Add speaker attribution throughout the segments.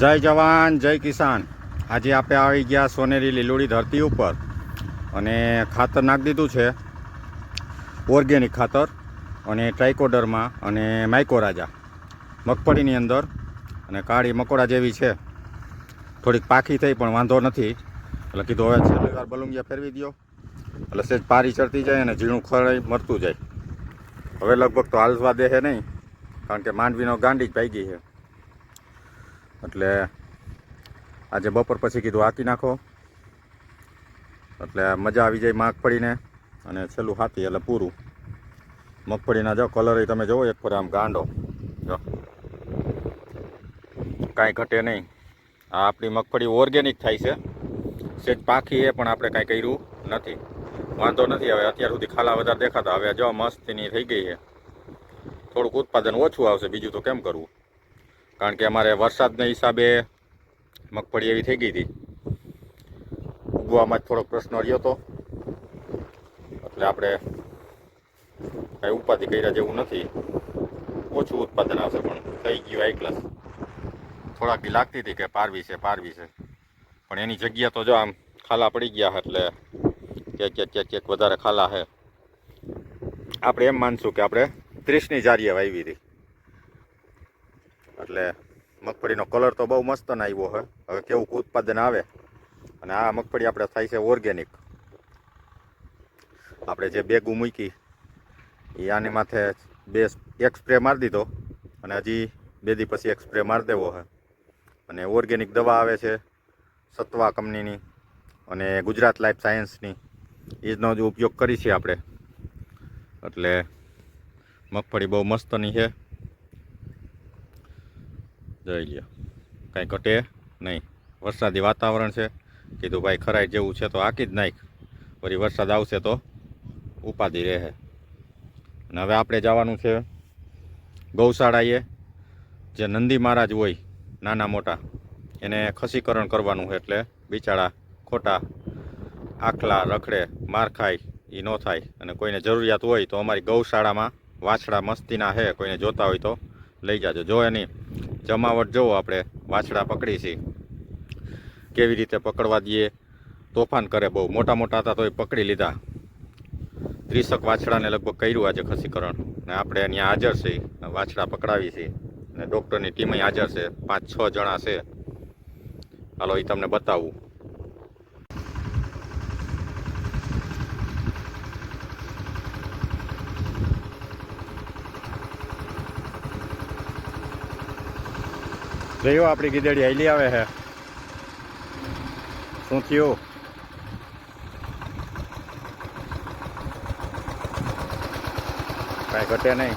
Speaker 1: જય જવાન, જય કિસાન. આજે આપણે આવી ગયા સોનેરી લીલોડી ધરતી ઉપર અને ખાતર નાખી દીધું છે. ઓર્ગેનિક ખાતર અને ટ્રાઇકોડરમાં અને માઇકોરાજા. મગફળીની અંદર અને કાળી મકોડા જેવી છે. થોડીક પાખી થઈ પણ વાંધો નથી. એટલે કીધું હવે છેલ્લી વાર બલુંગિયા ફેરવી દો એટલે સેજ પારી ચડતી જાય અને ઝીણું ખરાઈ મરતું જાય. હવે લગભગ તો હાલવા દે નહીં, કારણ કે માંડવીનો ગાંડી જ પાઈ છે. એટલે આજે બપોર પછી કીધું હાકી નાખો. એટલે મજા આવી જાય મગફળીને અને છેલ્લું હાથી એટલે પૂરું. મગફળીના જો કલર તમે જુઓ એક પર આમ ગાંડો. જો. કાંઈ ઘટે નહીં. આ આપણી મગફળી ઓર્ગેનિક થાય છે. સેજ પાખી એ પણ આપણે કાંઈ કર્યું નથી. વાંધો નથી, હવે અત્યાર સુધી ખાલા વધારે દેખાતા. હવે જો મસ્તીની થઈ ગઈ છે. થોડુંક ઉત્પાદન ઓછું આવશે, બીજું તો કેમ કરવું? કારણ કે અમારે વરસાદના હિસાબે મગફળી એવી થઈ ગઈ હતી. ઉગવામાં જ થોડોક પ્રશ્ન રહ્યો હતો. એટલે આપણે કાંઈ ઉપાધિ કર્યા જેવું નથી. ઓછું ઉત્પાદન આવશે, પણ થઈ ગયું હાઈ ક્લાસ થોડાક લાગતી હતી કે પારવી છે પારવી છે. પણ એની જગ્યા તો જો આમ ખાલા પડી ગયા એટલે ક્યાંક ક્યાંક ક્યાંક ક્યાંક વધારે ખાલા છે. આપણે એમ માનશું કે આપણે ત્રીસની જારીએ વાવી હતી. એટલે મગફળીનો કલર તો બહુ મસ્ત આવ્યો હોય હવે કેવું ઉત્પાદન આવે. અને આ મગફળી આપણે થાય છે ઓર્ગેનિક આપણે જે બેગું મૂકી, એ આની માથે બે એક સ્પ્રે મારી દીધો. અને હજી બે દી પછી એક સ્પ્રે મારી દેવો છે અને ઓર્ગેનિક દવા આવે છે, સત્વા કંપનીની અને ગુજરાત લાઈફ સાયન્સની એનો જ ઉપયોગ કરી છે આપણે. એટલે મગફળી બહુ મસ્તની છે. જોઈ લ્યો. કાંઈ ઘટે નહીં. વરસાદી વાતાવરણ છે. કીધું ભાઈ ખરાઈ જેવું છે તો આકી જ નાખ. વળી વરસાદ આવશે તો ઉપાધિ રહે. અને હવે આપણે જવાનું છે ગૌશાળાએ. જે નંદી મહારાજ હોય, નાના મોટા, એને ખસીકરણ કરવાનું છે એટલે બિચારા ખોટા આખલા, રખડે, માર ખાય એ ન થાય. અને કોઈને જરૂરિયાત હોય તો અમારી ગૌશાળામાં વાછડા મસ્તીના હે કોઈને જોતા હોય તો લઈ જાજો. જો એની જમાવટ જોવો આપણે, વાછડા પકડી છીએ કેવી રીતે પકડવા દઈએ? તોફાન કરે બહુ. મોટા મોટા હતા તોય પકડી લીધા. ત્રીસક વાછડાને લગભગ કર્યું આજે ખસીકરણ. ને આપણે અહીંયા હાજર છીએ વાછડા પકડાવી છીએ અને ડૉક્ટરની ટીમ હાજર છે. પાંચ છ જણા છે. હાલો એ તમને બતાવું. જોયો આપણી ગીદડી હાલી આવે છે શું થયું? કાંઈ ઘટે નહીં.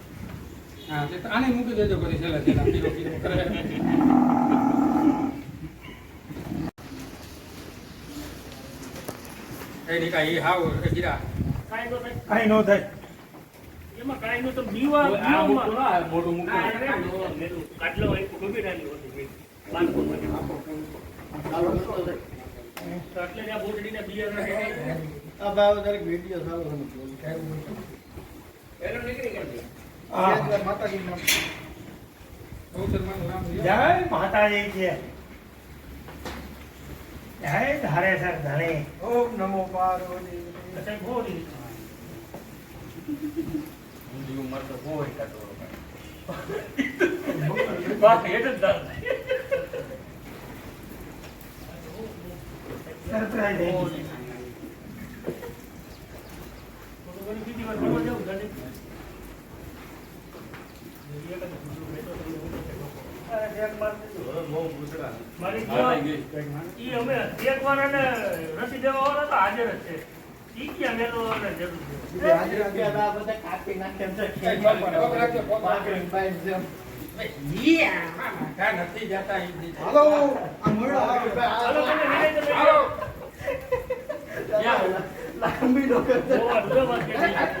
Speaker 2: હા તે આને મૂકી દેજો કરી છેલ્લા છેલ્લા કિલો કિલો કરે એ નીકા એ હાવ ગીરા
Speaker 3: કાંઈ તો થાય.
Speaker 2: કાઈ નો થાય
Speaker 3: એમાં કાંઈ નું તો બીવા
Speaker 2: આ
Speaker 3: બીવામાં.
Speaker 2: ના મોટું મૂકી
Speaker 3: કાટલો તો ગમે નાની હોતી. એટલે ત્યાં બોટડીના.
Speaker 4: આ દરેક વીડિયો સારો સમજો
Speaker 3: એનો નીકળી ગયો. જય માતાજી છે જય ધારેસર ધણી
Speaker 4: ઓમ નમો પાર્વતી
Speaker 3: ગોરી વાહ, એ જ દર્દ.
Speaker 4: સરપ્રાઈઝ થઈ ગઈ.
Speaker 3: થોડું ઘણું બીજી વાર ફરવા જાઉં, ગાડી. અરે, એક વાર મારી ઈ અમે એક વાર એને રસી દેવા વાળા તો હાજર જ છે. ઈ ક્યાં મેલો અને જરૂર છે?
Speaker 4: એટલે આજે આ બધા કાપી નાખે છે.
Speaker 2: પગ- પગ રાખજો, પગ રાખજો.
Speaker 4: જેમ.
Speaker 2: નથી જતા.
Speaker 4: હાલો, આ મળો, હાલો,
Speaker 3: હાલો તમે વિનય